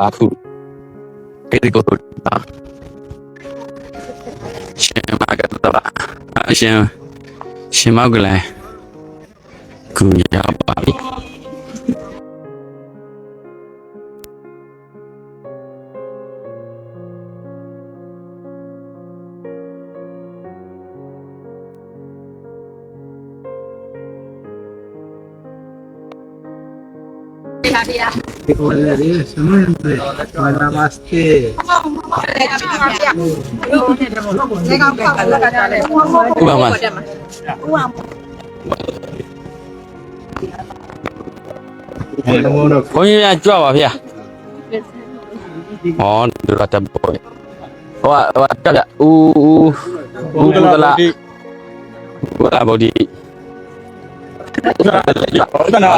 အခုဒီကိုတာရှင်မကတော့အရှင်ရှင်မောက်ကလေးကူရပါပြီ Ricorderete sempre Namaste. ဥပမာဘုန်းကြီးများကြွပါဗျာဟောဒီကတဘောဟိုဟိုကကြဦးဦးဦးကလာဝလာဘောဒီကနာ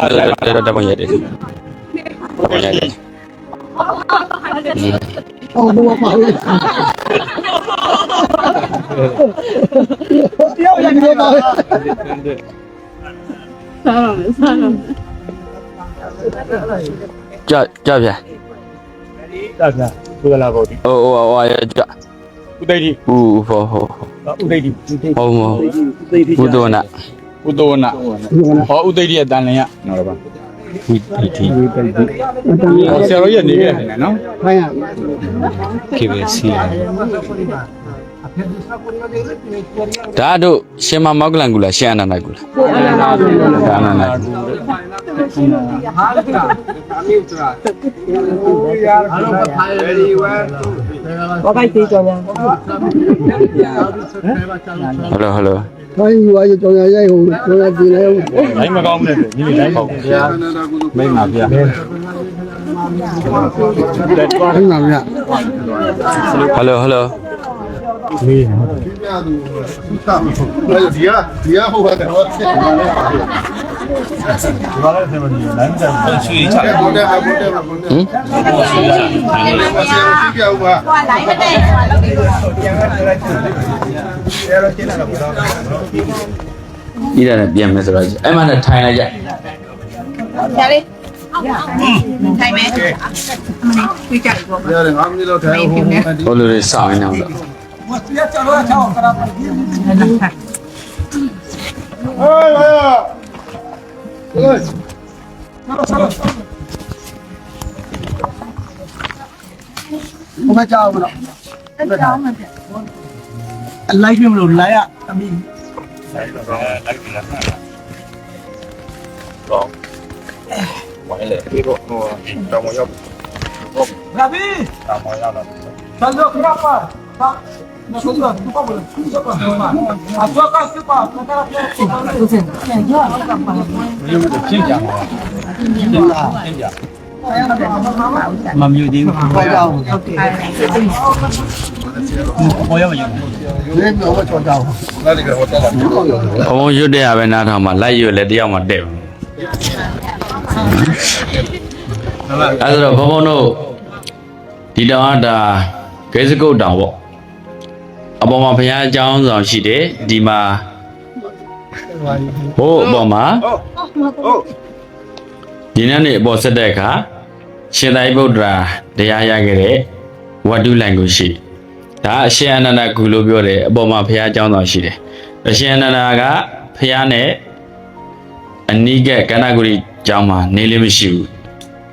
တဘောရတယ် ရတယ်ကြကြဗျာတာကကုသလာဘောဒီဟိုဟိုဟိုကြဥသိတိဦးဟောဟောဥသိတိဟောမောဘုဒ္ဓနာဥတောနာဟောဥသိတိရဲ့တန်လင်ရနော်ပါ ဒီဒီဒီဒီတိုက်ဒီအတန်ဟောဆရာတော်ရဲ့နေခဲ့တယ်နော်ဖိုင်းရ KBC ဒါတို့ရှင်မမောက်ကလန်ကူလားရှင်အနန္ဒကူလားအနန္ဒကူဟယ်လိုဟယ်လို ခိုင်းရွာကြောင်ရရိုက်ဟိုကျော်ရဒီလဲတိုင်းမကောင်းဘူးလေညီလေးတိုင်းပေါ့ဗျာမိမဗျာခိုင်းပါဗျာဟယ်လိုဟယ်လိုဒီကဒီကဟိုကတော့ ဒီမှာလည်းဆရာမကြီးလမ်းကြမ်းချွေချဘုဒ္ဓဘုဒ္ဓဘုဒ္ဓဟင်ဆရာရှိပြောပါဤရနဲ့ပြန်မယ်ဆိုတော့အဲ့မှနဲ့ထိုင်လိုက်ကြရတယ်5မိနစ်လောက်ထိုင်ဟိုဟိုလိုလေးစောင်းနေအောင်လို့ဟေးလာဟေးဘုမကြောက်မလို့အလိုက်ပြမလို့လိုက်ရအမိဝိုင်းလေဒီတော့ဟိုတောင်ရောက်လာပြီတောင်ရောက်လာဆန်တော့ခရပါဟာ မဆုံးတော့သူ့ပါဘယ်သူ့ပါဘာမှအသွားကစပါကတာပြောသူစင်ပြန်ကြောက်တော့ပါဒီလိုရှင်းကြပါရှင်းကြရှင်းကြ မမျိုးသေးဘူးဘာကြောက်ဟုတ်ကဲ့ဘောရမယူဒီတော့ကြောက်ကြောက်လာဒီကဟိုတက်လာဘုံရွတ်တဲ့ရပဲနားထောင်မှာလိုက်ရွတ်လဲတယောက်မှတဲ့ဘူးအဲ့ဒါတော့ဘုံဘုံတို့ဒီတောင်အတာဂေစကုတ်တောင်ပေါ့ အပေါ်မှာဘုရားအကြောင်းဆောင်ရှိတယ်ဒီမှာဘို့အပေါ်မှာဒီနေ့နေ့အပေါ်ဆက်တဲ့အခါရှင်သာရိပုတ္တရာတရားရခဲ့တဲ့ဝတ္ထုလိုင်ကိုရှိဒါအရှင်အနန္ဒကုလို့ပြောတယ်အပေါ်မှာဘုရားအကြောင်းဆောင်ရှိတယ်အရှင်အနန္ဒကဘုရားနဲ့အနိကကန္နဂုရိကျောင်းမှာနေလို့မရှိဘူး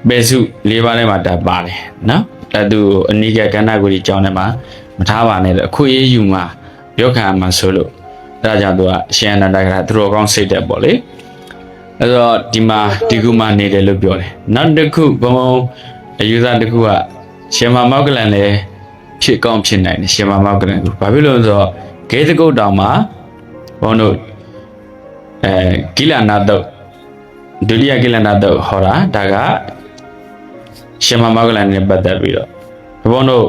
ပေစု၄ပါးထဲမှာတတ်ပါတယ်နော်အဲ့သူအနိကကန္နဂုရိကျောင်းထဲမှာ မထားပါနဲ့လို့အခွင့်အရေးယူမှာပြောခံမှာဆိုလို့အဲ့ဒါကြောင့်သူကအရှင်အနန္ဒကသူတော်ကောင်းစိတ်တဲ့ပေါ့လေအဲ့တော့ဒီမှာဒီခုမှနေတယ်လို့ပြောတယ်နောက်တစ်ခုဘုံဘုံအယူဆတစ်ခုကရှင်မမောက်ကလန်လည်းဖြစ်ကောင်းဖြစ်နိုင်တယ်ရှင်မမောက်ကလန်ကဘာဖြစ်လို့လဲဆိုတော့ဂေသကုတ်တောင်မှာဘုံတို့အဲကိလနာတုတ်ဒုတိယကိလနာတုတ်ဟောတာဒါကရှင်မမောက်ကလန်နဲ့ပတ်သက်ပြီးတော့ဘုံတို့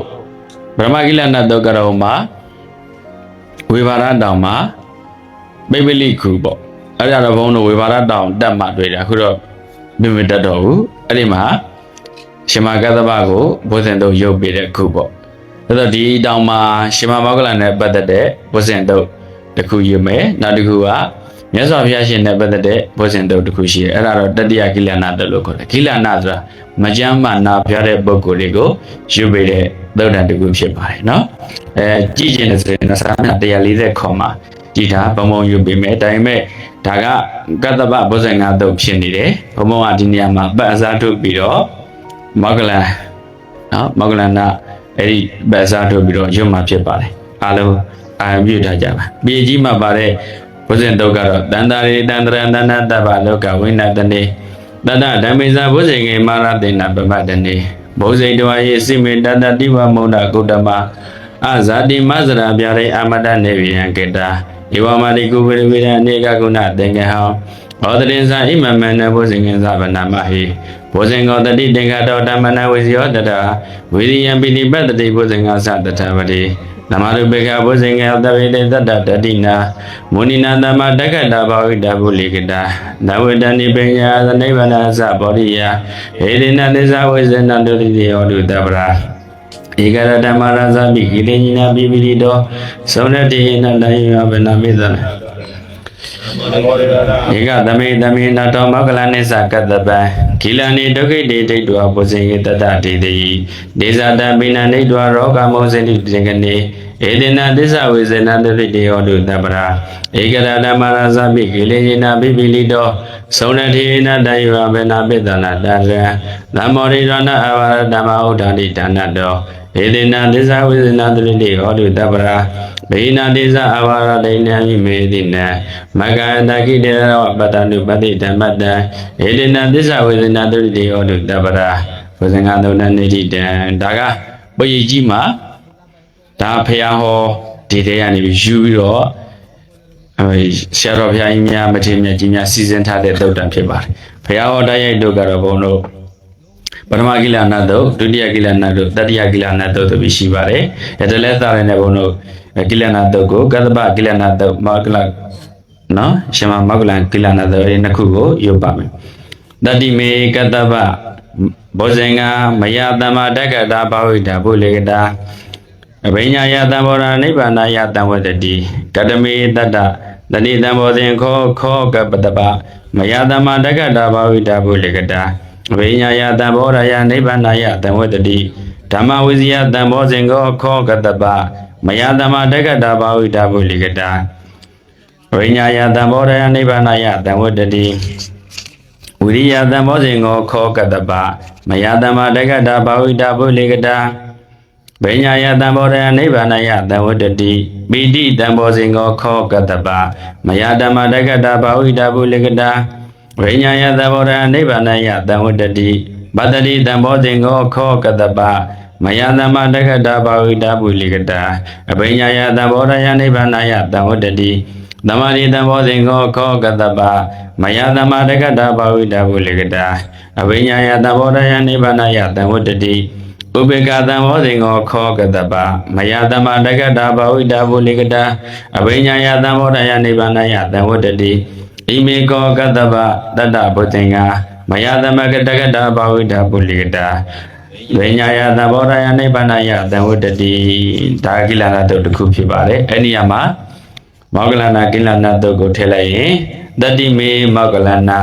ဗြဟ္မကိလနာတုတ်ကတော့ဟိုမှာဝေဘာရတောင်မှာပိပလိခုပေါ့အဲ့ဒါတော့ဘုန်းတော်ဝေဘာရတောင်တက်မှတွေ့တာအခုတော့မြင်မတတ်တော့ဘူးအဲ့ဒီမှာရှင်မကသဗ္ဗကိုဘုဇင်တို့ရုပ်ပေးတဲ့ခုပေါ့အဲ့တော့ဒီတောင်မှာရှင်မမောကလန်နဲ့ပတ်သက်တဲ့ဘုဇင်တို့တစ်ခုယူမယ်နောက်တစ်ခုက မြတ်စွာဘုရားရှင်နဲ့ပတ်သက်တဲ့ဘုဇင်တုတ်တစ်ခုရှိတယ်အဲ့ဒါတော့တတိယကိလနာတုတ်လို့ခေါ်တယ်ကိလနာဆိုတာမကြမ်းမနာဖျားတဲ့ပုဂ္ဂိုလ်တွေကိုယူပေးတဲ့သုတ်တန်တစ်ခုဖြစ်ပါတယ်နော်အဲကြည့်ခြင်းနဲ့ဆိုရင်စာမျက်140ခေါ်မှာကြည်တာဘုံဘုံယူပေးမယ်ဒါပေမဲ့ဒါကကတ္တပဘုဇင်ငါတုတ်ဖြစ်နေတယ်ဘုံဘုံကဒီနေရာမှာပတ်အစားထုတ်ပြီးတော့မောဂလန်နော်မောဂလန်နာအဲ့ဒီပတ်အစားထုတ်ပြီးတော့ရွတ်မှာဖြစ်ပါတယ်အားလုံးအာရုံပြုထားကြပါပြေကြီးမှာပါတဲ့ ဘုဇင်တုတ်ကတော့တန္တာရိတန္တရတဏတဗ္ဗလောကဝိနတနေတတဓမ္မိဇာဘုဇင်ငေမာရတေနပမတနေဘုဇိတဝါယေစိမေတတတိဝမုဒ္ဒကုတ္တမအဇာတိမဇရာပြရိအာမတနေဝိယံကေတာဧဝမတိကုဝိရဝိရအနေကကုဏသင်္ကဟောဘောတရင်ဇာဣမမနဘုဇင်ငေဇဗနာမဟိဘုဇင်ကောတတိတေကတောဓမ္မနဝိဇယောတတဝိရိယံပိနိပတ္တိဘုဇင်္ဂသတထဝတိ နမရုပေကဘုဇင်ကေအတဝိတေတတ္တတတိနာမုနိနာတမတက္ကတာဘာဝိတဘုလိကတာနဝေတနိပညာသနိဗ္ဗာန်သဘောရိယဟေရိနသစ္စာဝိဇ္ဇနတုတိတိဟောတုတပ္ပရာဧကရတမရဇပိကိလေညနာပိပိလိတောသောနတိနတယဝဗနာမိသနာ ဧကသမေသမေနတောမောကလနိစ္စကတ္တပံဂီလနိဒုက္ခိတေဒိဋ္ဌဝပုဇင်ယေတတတေတိဒေဇာတပိဏနိဒွာရောဂမောဇိတိတေကနေ ဧတေနသစ္စာဝေဇေနတတိတေဟောတုတပ္ပရာဧကရတမရဇပိဂီလေယေနပိပိလိတောသုံးနတိနတယဝဘေနပိတနာတရံသမ္မောရိရဏအဝရဓမ္မဥဒ္ဒန္တိဒါနတောဧတေနသစ္စာဝေဇေနတတိတေဟောတုတပ္ပရာဘေနာတိဇအဝရဒိဏံမိမေတိနံမကန္တကိတေရောပတ္တနုပတိဓမ္မတံဧတေနသစ္စာဝေဇေနတတိတေဟောတုတပ္ပရာဘုဇင်္ဂသုဏနေတိတံဒါကပရိကြီးမှာ ဒါဖះဟောဒီတဲ့ကနေယူပြီးတော့အဲဆရာတော်ဘုရားကြီးများမထေရမြတ်ကြီးများစီစဉ်ထားတဲ့သုတ်တံဖြစ်ပါတယ်ဘုရားဟောတိုက်ရိုက်တို့ကတော့ဘုံတို့ပထမကိလနာတုတ်ဒုတိယကိလနာတုတ်တတိယကိလနာတုတ်တို့ပြီးရှိပါတယ်။ဒါတလည်းသားရတဲ့ဘုံတို့ကိလနာတုတ်ကိုကတ္တပကိလနာတုတ်မောကလနော်ရှင်မမောကလကိလနာတုတ်ဒီနှစ်ခုကိုရုပ်ပါမယ်။တတိမေကတ္တပဘောဇင်္ဂမယတမတက္ကတာဘာဝိတာဘုလေကတာ အဘိညာယတံဘောရနိဗ္ဗာနယတံဝတ္တိကတမေတတ္တတတိတံဘောဇင်ခောခောကပတ္တပမယတမတက္ကတာဘာဝိတာဘုလေကတာအဘိညာယတံဘောရယနိဗ္ဗာနယတံဝတ္တိဓမ္မဝိဇယတံဘောဇင်ခောခောကတ္တပမယတမတက္ကတာဘာဝိတာဘုလေကတာဝိညာယတံဘောရယနိဗ္ဗာနယတံဝတ္တိဝိရိယတံဘောဇင်ခောခောကတ္တပမယတမတက္ကတာဘာဝိတာဘုလေကတာ ဗိညာယတံဘောရယနိဗ္ဗာနယတံဝတ္တိပိတိတံဘောဇင်ခောခောကတ္တပမယတမတက္ကတာဘာဝိတာဘုလေကတာဝိညာယတံဘောရယနိဗ္ဗာနယတံဝတ္တိဗတ္တိတံဘောဇင်ခောခောကတ္တပမယတမတက္ကတာဘာဝိတာဘုလေကတာအဘိညာယတံဘောရယနိဗ္ဗာနယတံဝတ္တိသမာရိတံဘောဇင်ခောခောကတ္တပမယတမတက္ကတာဘာဝိတာဘုလေကတာအဘိညာယတံဘောရယနိဗ္ဗာနယတံဝတ္တိ ဥပေက္ခတံဘောဇင်ကိုခောကတပမယတမတက္ကတာဘဝိတာဘုလိကတာအဘိညာယတံဘောဓယနိဗ္ဗာနယတံဝတ္တိဣမေကောကတပတတ္တဘုသင်္ဂမယတမကတက္ကတာဘဝိတာဘုလိကတာဝိညာယတံဘောဓယနိဗ္ဗာနယတံဝတ္တိဒါကိလနာတုတ်တစ်ခုဖြစ်ပါတယ်အဲ့ဒီမှာမောဂလနာကိလနာတုတ်ကိုထည့်လိုက်ရင်တတိမေမောဂလနာ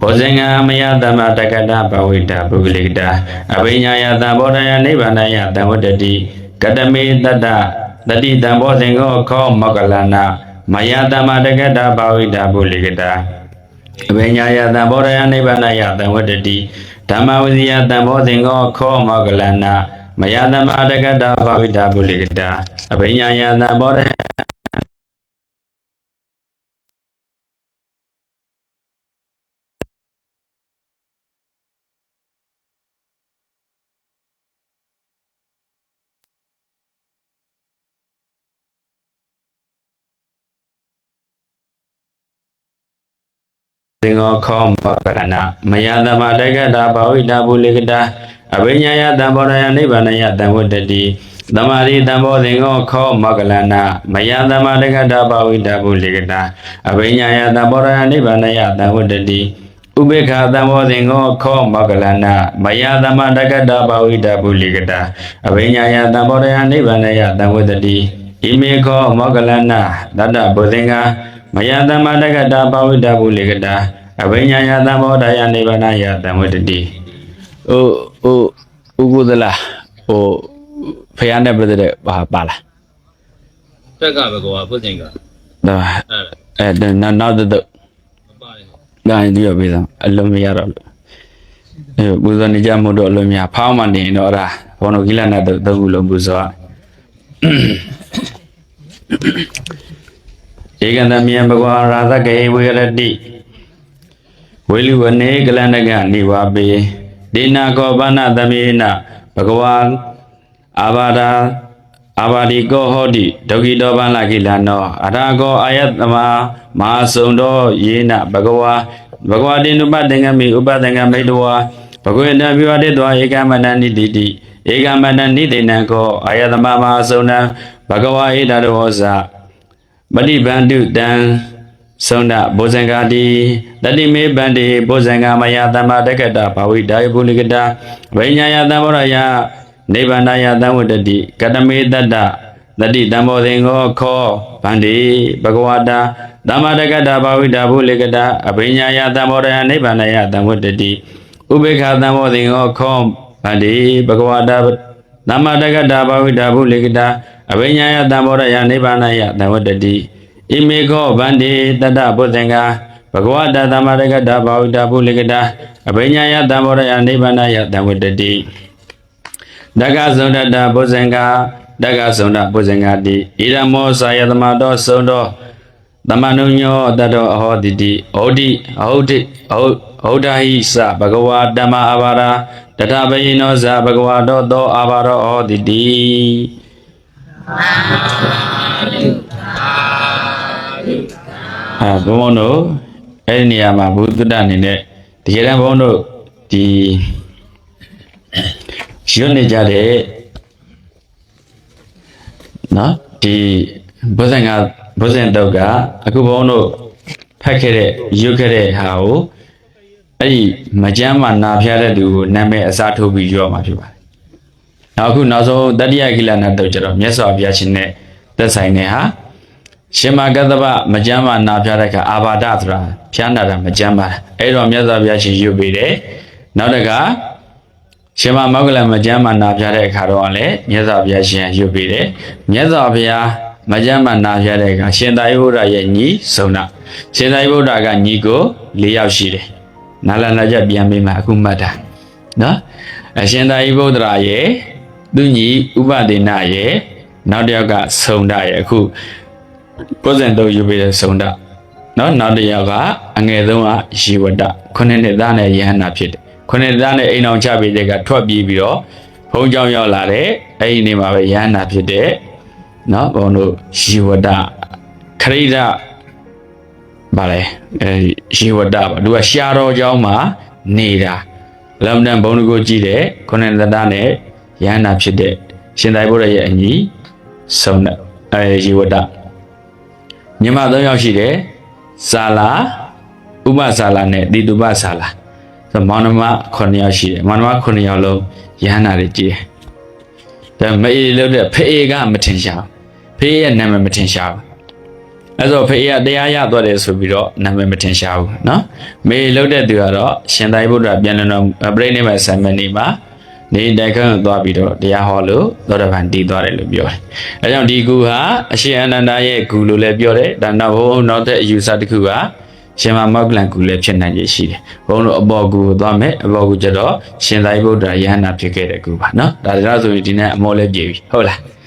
ဘောဇင်္ဂမယတမတက္ကတာဘဝိတာပုဂ္ဂလိကတာအဘိညာယတံဘောဓယနိဗ္ဗာနယတံဝတ္တိကတမေတတ္တတတိတံဘောဇင်္ဂောခောမောဂလနာမယတမတက္ကတာဘဝိတာပုဂ္ဂလိကတာအဘိညာယတံဘောဓယနိဗ္ဗာနယတံဝတ္တိဓမ္မဝဇိယတံဘောဇင်္ဂောခောမောဂလနာမယတမတက္ကတာဘဝိတာပုဂ္ဂလိကတာအဘိညာယတံဘောဓယ သင်္ဃောခောမကရဏမယတမတက္ကတာဘာဝိတာဘုလေကတာအဘိညာယတံဘောရယနိဗ္ဗာနယတံဝတ္တိသမာရိတံဘောသင်္ဃောခောမကလနာမယတမတက္ကတာဘာဝိတာဘုလေကတာအဘိညာယတံဘောရယနိဗ္ဗာနယတံဝတ္တိဥပေက္ခသံဘောသင်္ဃောခောမကလနာမယသမတက္ကတာဘာဝိတာဘုလေကတာအဘိညာယတံဘောရယနိဗ္ဗာနယတံဝတ္တိဣမေခောမောကလနာတတ္တဘုသင်္ဃ မယတမတကတာပါဝိတဘုလေကတာအဘိညာယသမောဒယနိဗ္ဗာနယတံဝတ္တိဟိုဟိုဥကုသလားဟိုဖယားနဲ့ပြတဲ့ပါပါလားတက်ကပဲကွာဖွင့်စင်ကဒါအဲအဲ့ဒါနောက်တော့တော့ပါတယ်ဒါရင်ဒီရပေးစမ်းအလုံးမရတော့လို့အဲပူဇော်နေကြမို့တော့အလုံးမရဖောင်းမှနေရင်တော့အဲ့ဒါဘောနကိလနာတော့သုံးခုလုံးပူဇော် ဧကန္တမြံဘဂဝါရာသကေဝေရတိဝေလူဝနေကလန္တကနိဝါပေဒေနာကောဘာနာသမေနဘဂဝါအာဘာဒာအာဘာဒီကောဟောတိဒုက္ခိတောပန္လကိလနောအရာကောအာယတမမဟာစုံတော်ယေနဘဂဝါဘဂဝါတိနုပသင်္ကမိဥပသင်္ကမိတဝါဘဂဝေတံပြဝတိတောဧကမတံနိတိတိဧကမတံနိတိနံကောအာယတမမဟာစုံတံဘဂဝါဧတရောဇ ပฏิဗန္တုတံသုံဒဘောဇံဃာတိတတိမေဗန္တိဘောဇံဃာမယသမ္မာတက္ကတာဘာဝိတာယပုလိကတာဝိညာယသံဘောရယနိဗ္ဗာနယသံဝတ္တိကတမေတတ္တတတိတံဘောဇင်ကိုခောဗန္တိဘဂဝတာသမ္မာတက္ကတာဘာဝိတာပုလိကတာအဘိညာယသံဘောရယနိဗ္ဗာနယသံဝတ္တိဥပေက္ခသံဘောဇင်ကိုခောဗန္တိဘဂဝတာသမ္မာတက္ကတာဘာဝိတာပုလိကတာ အဘိညာယသံဘောရယနိဗ္ဗာနယသံဝတ္တိဣမေခောဗန္တိတတ္တဘုဇင်္ဂဘဂဝတသမ္မာရကတဘာဝိတပုလိကတာအဘိညာယတံဘောရယနိဗ္ဗာနယတံဝတ္တိတက္ကဇုံတတဘုဇင်္ဂတက္ကဇုံတဘုဇင်္ဂတိဣရမောစာယသမတောသုံတော်သမနုညောတတ္တောအဟောတိတိဩတိအဟုတ်တိအဟုတ်ဩဒဟိစဘဂဝါတမအာဘာရာတထဘယိနောဇာဘဂဝါတောသောအာဘာရောဩတိတိ အဲဘုန်းဘုန်းတို့အဲ့ဒီနေရာမှာဘုဒ္ဓတအနေနဲ့တကယ်တမ်းဘုန်းတို့ဒီရွတ်နေကြတဲ့နော်ဒီဘုဇင်ကဘုဇင်တုတ်ကအခုဘုန်းတို့ဖတ်ခဲ့တဲ့ရွတ်ခဲ့တဲ့ဟာကိုအဲ့ဒီမကြမ်းမှနာဖျားတဲ့သူကိုနာမည်အစားထိုးပြီးရွတ်မှာဖြစ်ပါတယ်။ နောက်အခုနောက်ဆုံးတတိယကိလနာတုတ်ကျတော့မြတ်စွာဘုရားရှင်နဲ့သက်ဆိုင်တဲ့ဟာရှင်မကတ္တဗမကြမ်းမာနာပြတဲ့ကအာဘာဒဆိုတာဖျားနာတာမကြမ်းပါတာအဲ့တော့မြတ်စွာဘုရားရှင်ယူပေးတယ်နောက်တကရှင်မမောက္ကလမကြမ်းမာနာပြတဲ့အခါတော့လည်းမြတ်စွာဘုရားရှင်ယူပေးတယ်မြတ်စွာဘုရားမကြမ်းမာနာပြတဲ့အခါရှင်သာရိပုတ္တရာရဲ့ညီစုံနာရှင်သာရိပုတ္တရာကညီကို၄ယောက်ရှိတယ်နာလနာကြပြန်ပေးမှအခုမှတ်တာနော်အရှင်သာရိပုတ္တရာရဲ့ သူညီဥပဒေနာရဲ့နောက်တစ်ယောက်ကစုံဒရဲ့အခု ပုဇဉ်တော့ယူပေးတဲ့စုံဒနော်နောက်တစ်ယောက်ကအငယ်ဆုံးကယေဝတခုနှစ်နှစ်သားနဲ့ယဟန္တာဖြစ်တယ်ခုနှစ်နှစ်သားနဲ့အိမ်အောင်ချပေးတဲ့ကထွက်ပြေးပြီးတော့ဘုံကြောင်ရောက်လာတဲ့အဲ့ဒီနေမှာပဲယဟန္တာဖြစ်တဲ့နော်ဘုံတို့ယေဝတခရိဒဗါလဲအဲယေဝတပါသူကရှားတော်เจ้าမှာနေတာလမ်ဒန်ဘုံတို့ကိုကြည့်တဲ့ခုနှစ်နှစ်သားနဲ့ ယဟန္တာဖြစ်တဲ့ရှင်သာရိပုတ္တရာရဲ့အညီဆုံးတဲ့အဲယေဝတ ညီမ၃ယောက်ရှိတယ်ဇာလာဥပဇာလာနဲ့တိတုပဇာလာဆိုမောင်နှမ9ယောက်ရှိတယ်မောင်နှမ9ယောက်လုံးယဟန္တာတွေကြည့်တယ်ဒါမအေးလို့တဲ့ဖေးကမထင်ရှားဖေးရဲ့နာမည်မထင်ရှားဘူးအဲ့တော့ဖေးကတရားရသွားတယ်ဆိုပြီးတော့နာမည်မထင်ရှားဘူးเนาะမေးလို့တဲ့သူကတော့ရှင်သာရိပုတ္တရာပြန်လည်တော့ပြိဋိဘဆံမနေမှာ နေတိုက်ခန်းကိုသွားပြီးတော့တရားဟောလို့သောတပန်တည်သွားတယ်လို့ပြောတယ်။အဲကြောင့်ဒီကူဟာအရှင်အနန္ဒာရဲ့ကူလို့လည်းပြောတယ်။ဒါနောက်ဘုံနောက်တဲ့အယူဆတစ်ခုကရှင်မမောက္ကလန်ကူလည်းဖြစ်နိုင်ရရှိတယ်။ဘုံတို့အပေါ်ကူကိုသွားမယ်အပေါ်ကူကျတော့ရှင်သာရိပုတ္တရာယဟန္တာဖြစ်ခဲ့တဲ့ကူပါနော်။ဒါဒါဆိုရင်ဒီနေ့အမောလည်းပြေပြီဟုတ်လား။